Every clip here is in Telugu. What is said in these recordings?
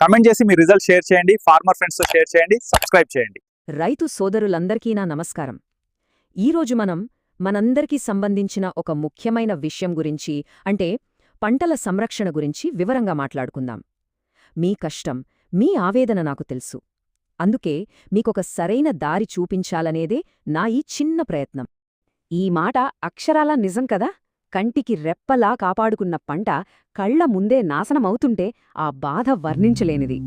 కమెంట్ చేసి మీ రిజల్ట్ షేర్ చేయండి ఫార్మర్ ఫ్రెండ్స్తో షేర్ చేయండి సబ్స్క్రైబ్ చేయండి. రైతు సోదరులందరికీ నా నమస్కారం. ఈరోజు మనం మనందరికీ సంబంధించిన ఒక ముఖ్యమైన విషయం గురించి అంటే పంటల సంరక్షణ గురించి వివరంగా మాట్లాడుకుందాం. మీ కష్టం మీ ఆవేదన నాకు తెలుసు. అందుకే మీకొక సరైన దారి చూపించాలనేదే నా ఈ చిన్న ప్రయత్నం. ఈ మాట అక్షరాలా నిజం కదా? కంటికి రెప్పలా కాపాడుకున్న పంట కళ్ళ ముందే నాశనమవుతుంటే ఆ బాధ వర్ణించలేనిది.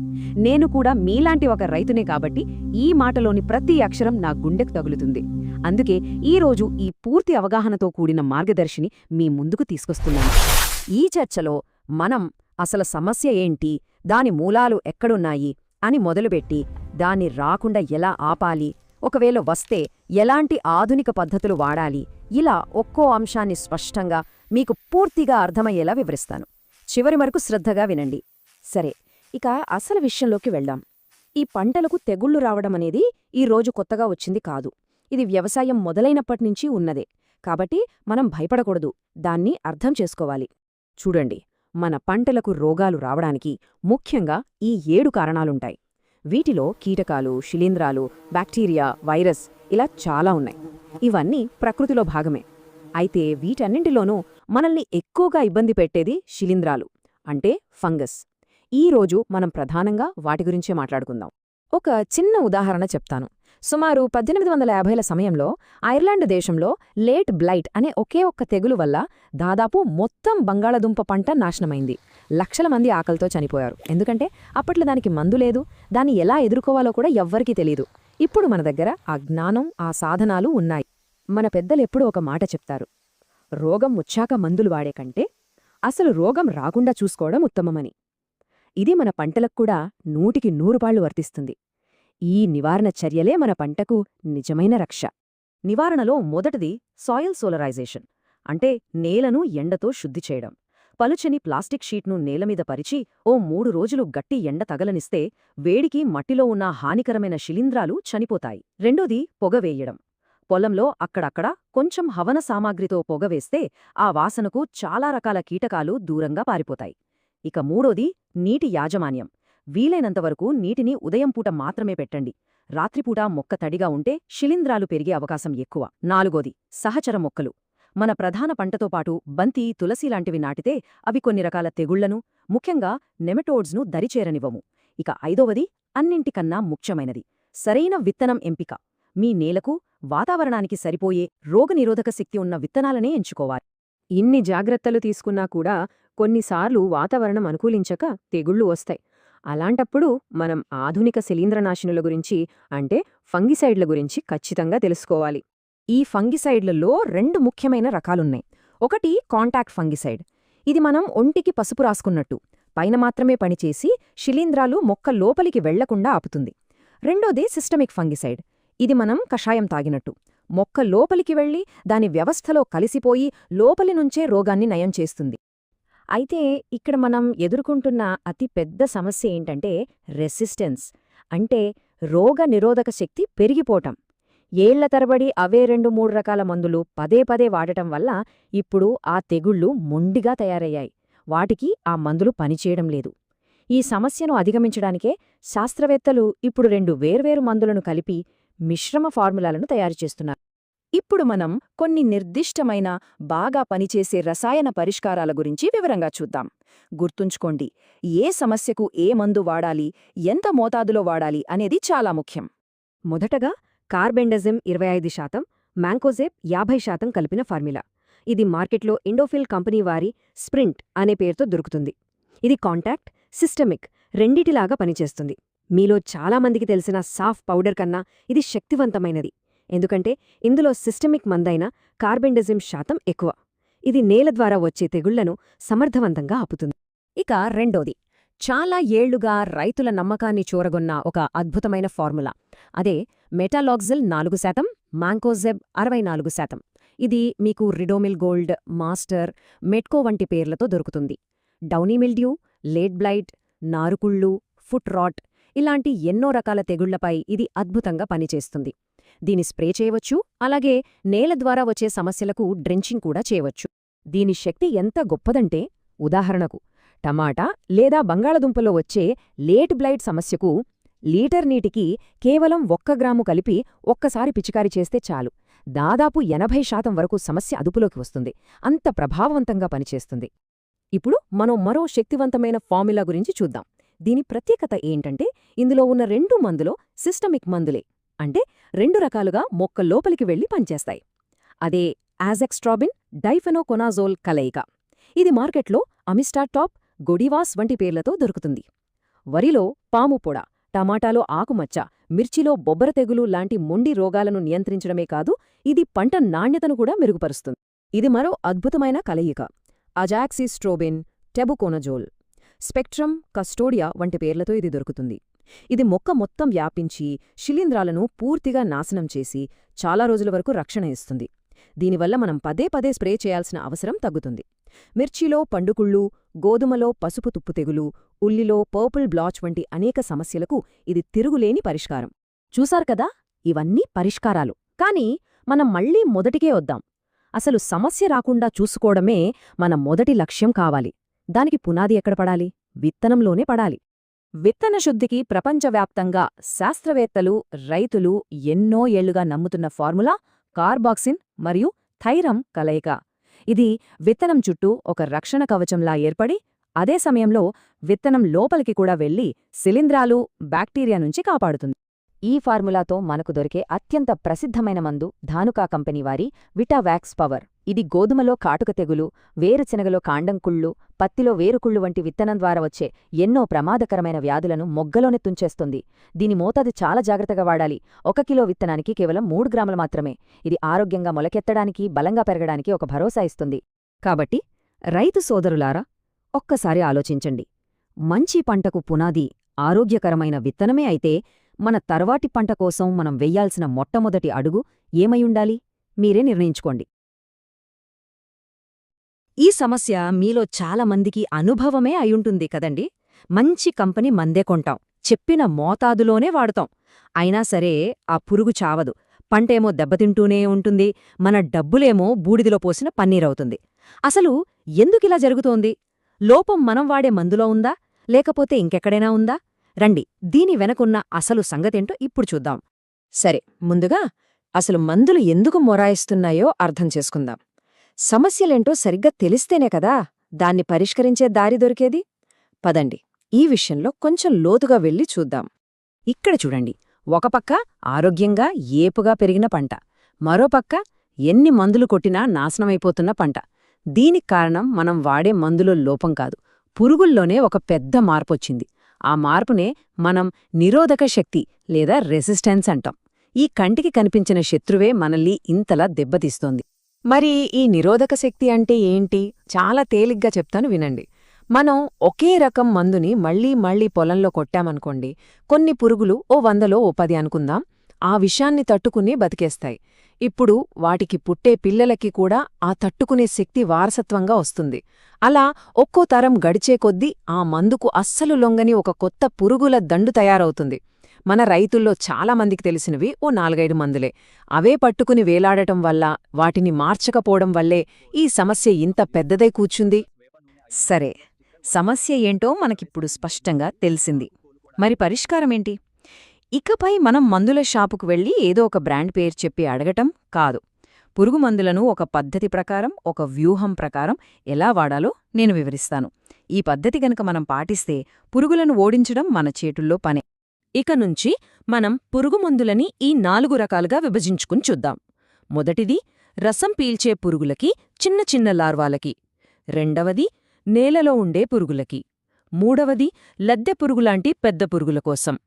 నేను కూడా మీలాంటి ఒక రైతునే కాబట్టి ఈ మాటలోని ప్రతి అక్షరం నా గుండెకు తగులుతుంది. అందుకే ఈరోజు ఈ పూర్తి అవగాహనతో కూడిన మార్గదర్శిని మీ ముందుకు తీసుకొస్తున్నాను. ఈ చర్చలో మనం అసలు సమస్య ఏంటి దాని మూలాలు ఎక్కడున్నాయి అని మొదలుపెట్టి దాన్ని రాకుండా ఎలా ఆపాలి ఒకవేళ వస్తే ఎలాంటి ఆధునిక పద్ధతులు వాడాలి ఇలా ఒక్కో అంశాన్ని స్పష్టంగా మీకు పూర్తిగా అర్థమయ్యేలా వివరిస్తాను. చివరి వరకు శ్రద్ధగా వినండి. సరే ఇక అసలు విషయంలోకి వెళ్దాం. ఈ పంటలకు తెగుళ్ళు రావడం అనేది ఈ రోజు కొత్తగా వచ్చింది కాదు. ఇది వ్యవసాయం మొదలైనప్పటినుంచి ఉన్నదే. కాబట్టి మనం భయపడకూడదు. దాన్ని అర్థం చేసుకోవాలి. చూడండి మన పంటలకు రోగాలు రావడానికి ముఖ్యంగా ఈ ఏడు కారణాలుంటాయి. వీటిలో కీటకాలు శిలీంధ్రాలు బ్యాక్టీరియా వైరస్ ఇలా చాలా ఉన్నాయి. ఇవన్నీ ప్రకృతిలో భాగమే. అయితే వీటన్నింటిలోనూ మనల్ని ఎక్కువగా ఇబ్బంది పెట్టేది శిలీంధ్రాలు అంటే ఫంగస్. ఈ రోజు మనం ప్రధానంగా వాటి గురించే మాట్లాడుకుందాం. ఒక చిన్న ఉదాహరణ చెప్తాను. సుమారు పద్దెనిమిది వందల యాభైల సమయంలో ఐర్లాండ్ దేశంలో లేట్ బ్లైట్ అనే ఒకే ఒక్క తెగులు వల్ల దాదాపు మొత్తం బంగాళదుంప పంట నాశనమైంది. లక్షల మంది ఆకలితో చనిపోయారు. ఎందుకంటే అప్పట్లో దానికి మందు లేదు. దాన్ని ఎలా ఎదుర్కోవాలో కూడా ఎవ్వరికీ తెలీదు. ఇప్పుడు మన దగ్గర ఆ జ్ఞానం ఆ సాధనాలు ఉన్నాయి. మన పెద్దలెప్పుడూ ఒక మాట చెప్తారు. రోగం వచ్చాక మందులు వాడే కంటే అసలు రోగం రాకుండా చూసుకోవడం ఉత్తమమని. ఇది మన పంటలకు కూడా నూటికి నూరుపాళ్ళు వర్తిస్తుంది. ఈ నివారణ చర్యలే మన పంటకు నిజమైన రక్ష. నివారణలో మొదటిది సాయిల్ సోలరైజేషన్ అంటే నేలను ఎండతో శుద్ధి చేయడం. పలుచని ప్లాస్టిక్ షీట్ను నేలమీద పరిచి ఓ మూడు రోజులు గట్టి ఎండ తగలనిస్తే వేడికి మట్టిలో ఉన్న హానికరమైన శిలీంధ్రాలు చనిపోతాయి. రెండోది పొగవేయడం పొలంలో అక్కడక్కడ కొంచెం హవన సామాగ్రితో పొగవేస్తే ఆ వాసనకు చాలా రకాల కీటకాలు దూరంగా పారిపోతాయి. ఇక మూడోది నీటి యాజమాన్యం. వీలైనంతవరకు నీటిని ఉదయం పూట మాత్రమే పెట్టండి. రాత్రిపూట మొక్క తడిగా ఉంటే శిలీంధ్రాలు పెరిగే అవకాశం ఎక్కువ. నాలుగోది సహచర మొక్కలు. మన ప్రధాన పంటతో పాటు బంతి తులసి లాంటివి నాటితే అవి కొన్ని రకాల తెగుళ్ళను ముఖ్యంగా నెమటోడ్స్ను దరిచేరనివ్వము ఇక ఐదవది అన్నింటికన్నా ముఖ్యమైనది సరైన విత్తనం ఎంపిక. మీ నేలకు వాతావరణానికి సరిపోయే రోగనిరోధక శక్తి ఉన్న విత్తనాలనే ఎంచుకోవాలి. ఇన్ని జాగ్రత్తలు తీసుకున్నా కూడా కొన్నిసార్లు వాతావరణం అనుకూలించక తెగుళ్ళు వస్తాయి. అలాంటప్పుడు మనం ఆధునిక శిలీంద్రనాశినుల గురించి అంటే ఫంగిసైడ్ల గురించి ఖచ్చితంగా తెలుసుకోవాలి. ఈ ఫంగిసైడ్లలో రెండు ముఖ్యమైన రకాలున్నాయి. ఒకటి కాంటాక్ట్ ఫంగిసైడ్. ఇది మనం ఒంటికి పసుపు రాసుకున్నట్టు పైన మాత్రమే పనిచేసి శిలీంధ్రాలు మొక్క లోపలికి వెళ్ళకుండా ఆపుతుంది. రెండోది సిస్టమిక్ ఫంగిసైడ్. ఇది మనం కషాయం తాగినట్టు మొక్క లోపలికి వెళ్ళి దాని వ్యవస్థలో కలిసిపోయి లోపలి నుంచే రోగాన్ని నయం చేస్తుంది. అయితే ఇక్కడ మనం ఎదుర్కొంటున్న అతి పెద్ద సమస్య ఏంటంటే రెసిస్టెన్స్. అంటే రోగ నిరోధక శక్తి పెరిగిపోవటం. ఏళ్ళ తరబడి అవే రెండు మూడు రకాల మందులు పదే పదే వాడటం వల్ల ఇప్పుడు ఆ తెగుళ్ళు మొండిగా తయారయ్యాయి. వాటికి ఆ మందులు పనిచేయడం లేదు. ఈ సమస్యను అధిగమించడానికే శాస్త్రవేత్తలు ఇప్పుడు రెండు వేర్వేరు మందులను కలిపి మిశ్రమ ఫార్ములాలను తయారుచేస్తున్నారు ఇప్పుడు మనం కొన్ని నిర్దిష్టమైన బాగా పనిచేసే రసాయన పరిష్కారాల గురించి వివరంగా చూద్దాం. గుర్తుంచుకోండి ఏ సమస్యకు ఏ మందు వాడాలి ఎంత మోతాదులో వాడాలి అనేది చాలా ముఖ్యం. మొదటగా కార్బెండజిమ్ ఇరవై ఐదు శాతం మ్యాంకోజేప్ యాభై శాతం కలిపిన ఫార్ములా. ఇది మార్కెట్లో ఇండోఫిల్ కంపెనీ వారి స్ప్రింట్ అనే పేరుతో దొరుకుతుంది. ఇది కాంటాక్ట్ సిస్టమిక్ రెండిటిలాగా పనిచేస్తుంది. మీలో చాలామందికి తెలిసిన సాఫ్ పౌడర్ కన్నా ఇది శక్తివంతమైనది. ఎందుకంటే ఇందులో సిస్టమిక్ మందైన కార్బెండజిమ్ శాతం ఎక్కువ. ఇది నేల ద్వారా వచ్చే తెగుళ్ళను సమర్థవంతంగా ఆపుతుంది. ఇక రెండోది చాలా ఏళ్ళుగా రైతుల నమ్మకాన్ని చూరగొన్న ఒక అద్భుతమైన ఫార్ములా. అదే మెటాలాక్జిల్ నాలుగు శాతం మాంకోజెబ్ అరవై నాలుగు శాతం. ఇది మీకు రిడోమిల్ గోల్డ్ మాస్టర్ మెట్కో వంటి పేర్లతో దొరుకుతుంది. డౌనీమిల్డ్యూ లేట్ బ్లైట్ నారుకుళ్ళు ఫుట్ రాట్ ఇలాంటి ఎన్నో రకాల తెగుళ్ళపై ఇది అద్భుతంగా పనిచేస్తుంది. దీని స్ప్రే చేయవచ్చు అలాగే నేల ద్వారా వచ్చే సమస్యలకు డ్రెంచింగ్ కూడా చేయవచ్చు. దీని శక్తి ఎంత గొప్పదంటే ఉదాహరణకు టమాటా లేదా బంగాళదుంపలో వచ్చే లేట్ బ్లైట్ సమస్యకు లీటర్ నీటికి కేవలం ఒక్క గ్రాము కలిపి ఒక్కసారి పిచికారి చేస్తే చాలు. దాదాపు ఎనభై శాతం వరకు సమస్య అదుపులోకి వస్తుంది. అంత ప్రభావవంతంగా పనిచేస్తుంది. ఇప్పుడు మనం మరో శక్తివంతమైన ఫార్ములా గురించి చూద్దాం. దీని ప్రత్యేకత ఏంటంటే ఇందులో ఉన్న రెండు మందులో సిస్టమిక్ మందులే. అంటే రెండు రకాలుగా మొక్క లోపలికి వెళ్ళి పనిచేస్తాయి. అదే యాజెక్స్ట్రాబిన్ డైఫెనోకొనాజోల్ కలయిక. ఇది మార్కెట్లో అమిస్టాటాప్ గొడివాస్ వంటి పేర్లతో దొరుకుతుంది. వరిలో పాము పొడ టమాటాలో ఆకుమచ్చ మిర్చిలో బొబ్బర తెగులు లాంటి మొండి రోగాలను నియంత్రించడమే కాదు ఇది పంట నాణ్యతను కూడా మెరుగుపరుస్తుంది. ఇది మరో అద్భుతమైన కలయిక. Azoxystrobin tebuconazole. స్పెక్ట్రమ్ కస్టోడియా వంటి పేర్లతో ఇది దొరుకుతుంది. ఇది మొక్క మొత్తం వ్యాపించి శిలీంధ్రాలను పూర్తిగా నాశనం చేసి చాలా రోజుల వరకు రక్షణ ఇస్తుంది. దీనివల్ల మనం పదే పదే స్ప్రే చేయాల్సిన అవసరం తగ్గుతుంది. మిర్చిలో పండుకుళ్ళు గోధుమలో పసుపు తుప్పు తెగులు ఉల్లిలో పర్పుల్ బ్లాచ్ వంటి అనేక సమస్యలకు ఇది తిరుగులేని పరిష్కారం. చూసారు కదా? ఇవన్నీ పరిష్కారాలు. కాని మనం మళ్ళీ మొదటికే వద్దాం. అసలు సమస్య రాకుండా చూసుకోవడమే మన మొదటి లక్ష్యం కావాలి. దానికి పునాది ఎక్కడ పడాలి? విత్తనంలోనే పడాలి. విత్తన శుద్ధికి ప్రపంచవ్యాప్తంగా శాస్త్రవేత్తలు రైతులు ఎన్నో ఏళ్ళుగా నమ్ముతున్న ఫార్ములా కార్బాక్సిన్ మరియు థైరం కలయిక. ఇది విత్తనం చుట్టూ ఒక రక్షణ కవచంలా ఏర్పడి అదే సమయంలో విత్తనం లోపలికి కూడా వెళ్ళి శిలీంధ్రాలు బ్యాక్టీరియా నుంచి కాపాడుతుంది. ఈ ఫార్ములాతో మనకు దొరికే అత్యంత ప్రసిద్ధమైన మందు ధానుకా కంపెనీ వారి విటావాక్స్ పవర్. ఇది గోధుమలో కాటుక తెగులు వేరుశెనగలో కాండంకుళ్ళు పత్తిలో వేరుకుళ్ళు వంటి విత్తనం ద్వారా వచ్చే ఎన్నో ప్రమాదకరమైన వ్యాధులను మొగ్గలోనే తుంచేస్తుంది. దీని మోతాదు చాలా జాగ్రత్తగా వాడాలి. ఒక కిలో విత్తనానికి కేవలం మూడు గ్రాములు మాత్రమే. ఇది ఆరోగ్యంగా మొలకెత్తడానికి బలంగా పెరగడానికి ఒక భరోసా ఇస్తుంది. కాబట్టి రైతు సోదరులారా ఒక్కసారి ఆలోచించండి. మంచి పంటకు పునాది ఆరోగ్యకరమైన విత్తనమే అయితే మన తర్వాటి పంట కోసం మనం వెయ్యాల్సిన మొట్టమొదటి అడుగు ఏమైయుండాలి మీరే నిర్ణయించుకోండి. ఈ సమస్య మీలో చాలామందికి అనుభవమే అయుంటుంది కదండి. మంచి కంపెనీ మందే కొంటాం. చెప్పిన మోతాదులోనే వాడుతాం. అయినా సరే ఆ పురుగు చావదు. పంటేమో దెబ్బతింటూనే ఉంటుంది. మన డబ్బులేమో బూడిదిలో పోసిన పన్నీరవుతుంది. అసలు ఎందుకిలా జరుగుతోంది? లోపం మనం వాడే మందులో ఉందా? లేకపోతే ఇంకెక్కడైనా ఉందా? రండి దీని వెనకున్న అసలు సంగతేంటో ఇప్పుడు చూద్దాం. సరే ముందుగా అసలు మందులు ఎందుకు మొరాయిస్తున్నాయో అర్థం చేసుకుందాం. సమస్యలేంటో సరిగ్గా తెలిస్తేనే కదా దాన్ని పరిష్కరించే దారి దొరికేది? పదండి ఈ విషయంలో కొంచెం లోతుగా వెళ్ళి చూద్దాం. ఇక్కడ చూడండి ఒకపక్క ఆరోగ్యంగా ఏపుగా పెరిగిన పంట మరోపక్క ఎన్ని మందులు కొట్టినా నాశనమైపోతున్న పంట. దీనికి కారణం మనం వాడే మందులో లోపం కాదు పురుగుల్లోనే ఒక పెద్ద మార్పొచ్చింది. ఆ మార్పునే మనం నిరోధక శక్తి లేదా రెసిస్టెన్స్ అంటాం. ఈ కంటికి కనిపించిన శత్రువే మనల్ని ఇంతలా దెబ్బతీస్తోంది. మరి ఈ నిరోధక శక్తి అంటే ఏంటి? చాలా తేలిగ్గా చెప్తాను వినండి. మనం ఒకే రకం మందుని మళ్ళీ మళ్ళీ పొలంలో కొట్టామనుకోండి కొన్ని పురుగులు ఓ వందలో ఓ పది అనుకుందాం ఆ విషాన్ని తట్టుకుని బతికేస్తాయి. ఇప్పుడు వాటికి పుట్టే పిల్లలకి కూడా ఆ తట్టుకునే శక్తి వారసత్వంగా వస్తుంది. అలా ఒక్కో తరం గడిచే కొద్దీ ఆ మందుకు అస్సలు లొంగని ఒక కొత్త పురుగుల దండు తయారవుతుంది. మన రైతుల్లో చాలామందికి తెలిసినవి ఓ నాలుగైదు మందులే. అవే పట్టుకుని వేలాడటం వల్ల వాటిని మార్చకపోవడం వల్లే ఈ సమస్య ఇంత పెద్దదై కూర్చుంది? సరే సమస్య ఏంటో మనకిప్పుడు స్పష్టంగా తెలిసింది. మరి పరిష్కారమేంటి? ఇకపై మనం మందుల షాపుకు వెళ్ళి ఏదో ఒక బ్రాండ్ పేరు చెప్పి అడగటం కాదు. పురుగు మందులను ఒక పద్ధతి ప్రకారం ఒక వ్యూహం ప్రకారం ఎలా వాడాలో నేను వివరిస్తాను. ఈ పద్ధతి గనక మనం పాటిస్తే పురుగులను ఓడించడం మన చేతుల్లో పనే. ఇక నుంచి మనం పురుగుమందులని ఈ నాలుగు రకాలుగా విభజించుకుని చూద్దాం. మొదటిది రసం పీల్చే పురుగులకి చిన్న చిన్న లార్వాలకి. రెండవది నేలలో ఉండే పురుగులకి. మూడవది లద్దె పురుగులాంటి పెద్ద పురుగుల కోసం.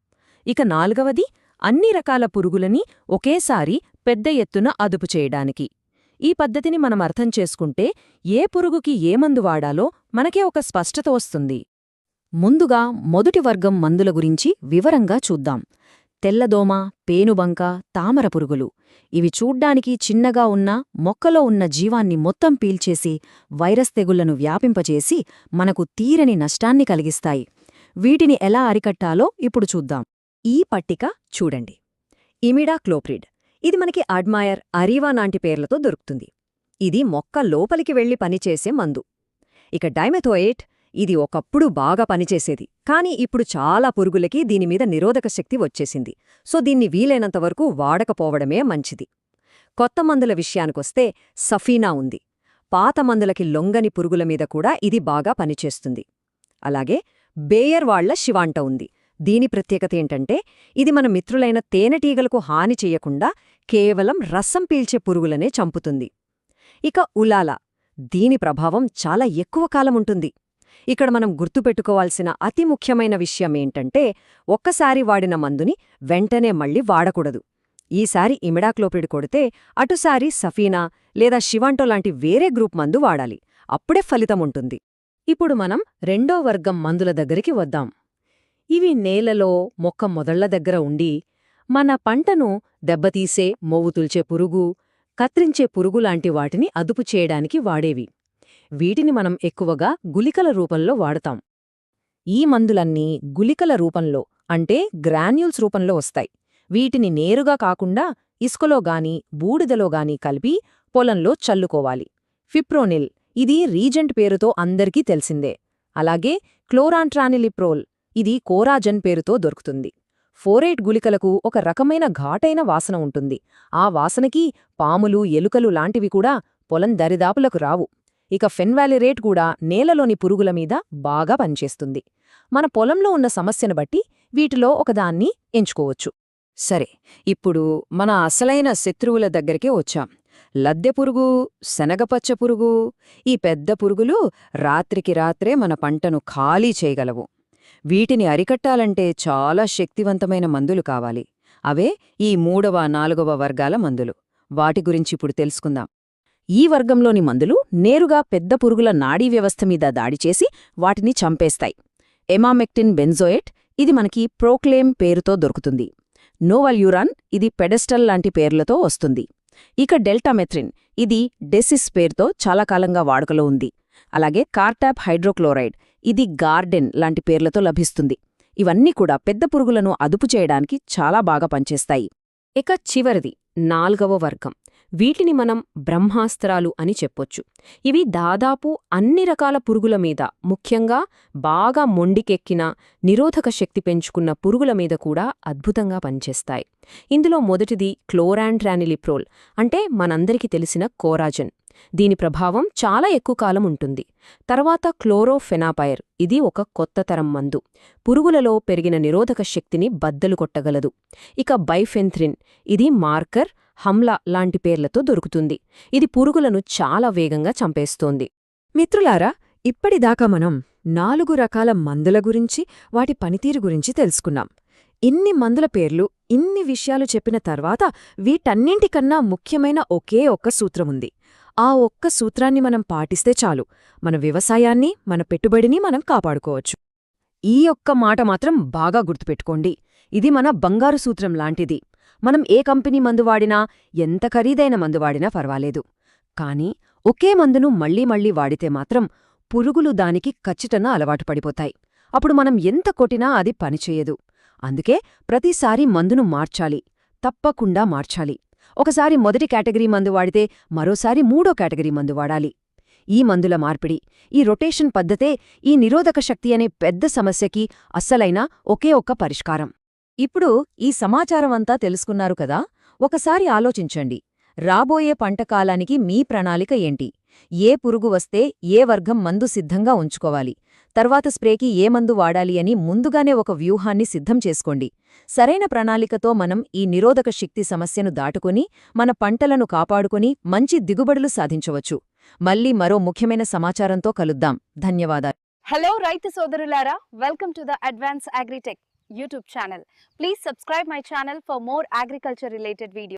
ఇక నాలుగవది అన్ని రకాల పురుగులని ఒకేసారి పెద్ద ఎత్తున అదుపు చేయడానికి. ఈ పద్ధతిని మనం అర్థం చేసుకుంటే ఏ పురుగుకి ఏ మందు వాడాలో మనకే ఒక స్పష్టత వస్తుంది. ముందుగా మొదటి వర్గం మందుల గురించి వివరంగా చూద్దాం. తెల్లదోమ పేనుబంక తామర పురుగులు. ఇవి చూడ్డానికి చిన్నగా ఉన్న మొక్కలో ఉన్న జీవాన్ని మొత్తం పీల్చేసి వైరస్ తెగుళ్ళను వ్యాపింపచేసి మనకు తీరని నష్టాన్ని కలిగిస్తాయి. వీటిని ఎలా అరికట్టాలో ఇప్పుడు చూద్దాం. ఈ పట్టిక చూడండి. ఇమిడా క్లోప్రిడ్. ఇది మనకి అడ్మాయర్ అరీవా నాంటి పేర్లతో దొరుకుతుంది. ఇది మొక్క లోపలికి వెళ్ళి పనిచేసే మందు. ఇక డైమెథోయేట్ ఇది ఒకప్పుడు బాగా పనిచేసేది. కానీ ఇప్పుడు చాలా పురుగులకి దీనిమీద నిరోధక శక్తి వచ్చేసింది. సో దీన్ని వీలైనంతవరకు వాడకపోవడమే మంచిది. కొత్త మందుల విషయానికొస్తే సఫీనా ఉంది. పాత మందులకి లొంగని పురుగుల మీద కూడా ఇది బాగా పనిచేస్తుంది. అలాగే బేయర్ వాళ్ళ శివాంట ఉంది. దీని ప్రత్యేకత ఏంటంటే ఇది మన మిత్రులైన తేనెటీగలకు హాని చెయ్యకుండా కేవలం రసం పీల్చే పురుగులనే చంపుతుంది. ఇక ఉలాల దీని ప్రభావం చాలా ఎక్కువ కాలముంటుంది ఇక్కడ మనం గుర్తుపెట్టుకోవాల్సిన అతి ముఖ్యమైన విషయమేంటంటే ఒక్కసారి వాడిన మందుని వెంటనే మళ్ళీ వాడకూడదు. ఈసారి ఇమిడాక్లోపిడ్ కొడితే అటుసారి సఫీనా లేదా శివాంటో లాంటి వేరే గ్రూప్ మందు వాడాలి. అప్పుడే ఫలితముంటుంది ఇప్పుడు మనం రెండో వర్గం మందుల దగ్గరికి వద్దాం. ఇవి నేలలో మొక్క మొదళ్ళ దగ్గర ఉండి మన పంటను దెబ్బతీసే మోవుతుల్చే పురుగు కత్రించే పురుగులాంటి వాటిని అదుపు చేయడానికి వాడేవి. వీటిని మనం ఎక్కువగా గులికల రూపంలో వాడతాం. ఈ మందులన్నీ గులికల రూపంలో అంటే గ్రాన్యూల్స్ రూపంలో వస్తాయి. వీటిని నేరుగా కాకుండా ఇసుకలో గాని బూడిదలో గాని కలిపి పొలంలో చల్లుకోవాలి. ఫిప్రోనిల్ ఇది రీజెంట్ పేరుతో అందరికీ తెలిసిందే. అలాగే క్లోరాంట్రానిలిప్రోల్ ఇది కోరాజన్ పేరుతో దొరుకుతుంది. ఫోరేట్ గుళికలకు ఒక రకమైన ఘాటైన వాసన ఉంటుంది. ఆ వాసనకి పాములు ఎలుకలు లాంటివి కూడా పొలం దరిదాపులకు రావు. ఇక ఫెన్వాలిరేట్ కూడా నేలలోని పురుగుల మీద బాగా పనిచేస్తుంది. మన పొలంలో ఉన్న సమస్యను బట్టి వీటిలో ఒకదాన్ని ఎంచుకోవచ్చు. సరే ఇప్పుడు మన అసలైన శత్రువుల దగ్గరికే వచ్చాం. లద్దె పురుగు శనగపచ్చ పురుగు ఈ పెద్ద పురుగులు రాత్రికి రాత్రే మన పంటను ఖాళీ చేయగలవు. వీటిని అరికట్టాలంటే చాలా శక్తివంతమైన మందులు కావాలి. అవే ఈ మూడవ నాలుగవ వర్గాల మందులు. వాటి గురించి ఇప్పుడు తెలుసుకుందాం. ఈ వర్గంలోని మందులు నేరుగా పెద్ద పురుగుల నాడీ వ్యవస్థ మీద దాడి చేసి వాటిని చంపేస్తాయి. ఎమామెక్టిన్ బెంజోయేట్ ఇది మనకి ప్రోక్లేమ్ పేరుతో దొరుకుతుంది. నోవల్యూరాన్ ఇది పెడెస్టల్ లాంటి పేర్లతో వస్తుంది. ఇక డెల్టామెథ్రిన్ ఇది డెసిస్ పేరుతో చాలా కాలంగా వాడుకలో ఉంది. అలాగే కార్టాప్ హైడ్రోక్లోరైడ్ ఇది గార్డెన్ లాంటి పేర్లతో లభిస్తుంది. ఇవన్నీ కూడా పెద్ద పురుగులను అదుపు చేయడానికి చాలా బాగా పనిచేస్తాయి. ఇక చివరిది నాల్గవ వర్గం. వీటిని మనం బ్రహ్మాస్త్రాలు అని చెప్పొచ్చు. ఇవి దాదాపు అన్ని రకాల పురుగుల మీద ముఖ్యంగా బాగా మొండికెక్కిన నిరోధక శక్తి పెంచుకున్న పురుగుల మీద కూడా అద్భుతంగా పనిచేస్తాయి. ఇందులో మొదటిది క్లోరాంట్రానిలిప్రోల్ అంటే మనందరికీ తెలిసిన కోరాజన్. దీని ప్రభావం చాలా ఎక్కువ కాలం ఉంటుంది. తర్వాత క్లోరోఫెనాపైర్ ఇది ఒక కొత్త తరం మందు. పురుగులలో పెరిగిన నిరోధక శక్తిని బద్దలు కొట్టగలదు. ఇక బైఫెంథ్రిన్ ఇది మార్కర్ హమ్లా లాంటి పేర్లతో దొరుకుతుంది. ఇది పురుగులను చాలా వేగంగా చంపేస్తోంది. మిత్రులారా ఇప్పటిదాకా మనం నాలుగు రకాల మందుల గురించి వాటి పనితీరు గురించి తెలుసుకున్నాం. ఇన్ని మందుల పేర్లు ఇన్ని విషయాలు చెప్పిన తర్వాత వీటన్నింటికన్నా ముఖ్యమైన ఒకే ఒక్క సూత్రముంది. ఆ ఒక్క సూత్రాన్ని మనం పాటిస్తే చాలు. మన వ్యవసాయాన్ని మన పెట్టుబడిని మనం కాపాడుకోవచ్చు. ఈ ఒక్క మాట మాత్రం బాగా గుర్తుపెట్టుకోండి. ఇది మన బంగారు సూత్రం లాంటిది. మనం ఏ కంపెనీ మందు వాడినా ఎంత ఖరీదైన మందు వాడినా పర్వాలేదు. కాని ఒకే మందును మళ్ళీ మళ్ళీ వాడితే మాత్రం పురుగులు దానికి ఖచ్చితంగా అలవాటు పడిపోతాయి. అప్పుడు మనం ఎంత కొట్టినా అది పనిచేయదు. అందుకే ప్రతిసారి మందును మార్చాలి. తప్పకుండా మార్చాలి. ఒకసారి మొదటి కేటగిరీ మందు వాడితే మరోసారి మూడో కేటగిరీ మందు వాడాలి. ఈ మందుల మార్పిడి ఈ రొటేషన్ పద్ధతే ఈ నిరోధక శక్తి అనే పెద్ద సమస్యకి అస్సలైన ఒకే ఒక్క పరిష్కారం. ఇప్పుడు ఈ సమాచారమంతా తెలుసుకున్నారు కదా? ఒకసారి ఆలోచించండి. రాబోయే పంటకాలానికి మీ ప్రణాళిక ఏంటి? ఏ పురుగు వస్తే ఏ వర్గం మందు సిద్ధంగా ఉంచుకోవాలి? తర్వాత స్ప్రేకి ఏ మందు వాడాలి అని ముందుగానే ఒక వ్యూహాన్ని సిద్ధం చేసుకోండి. సరైన ప్రణాళికతో మనం ఈ నిరోధక శక్తి సమస్యను దాటుకుని మన పంటలను కాపాడుకుని మంచి దిగుబడులు సాధించవచ్చు. మళ్ళీ మరో ముఖ్యమైన సమాచారంతో కలుద్దాం. ధన్యవాదాలు. హలో రైతు సోదరులారా. Welcome to the advance agritech YouTube channel please subscribe my channel for more agriculture related video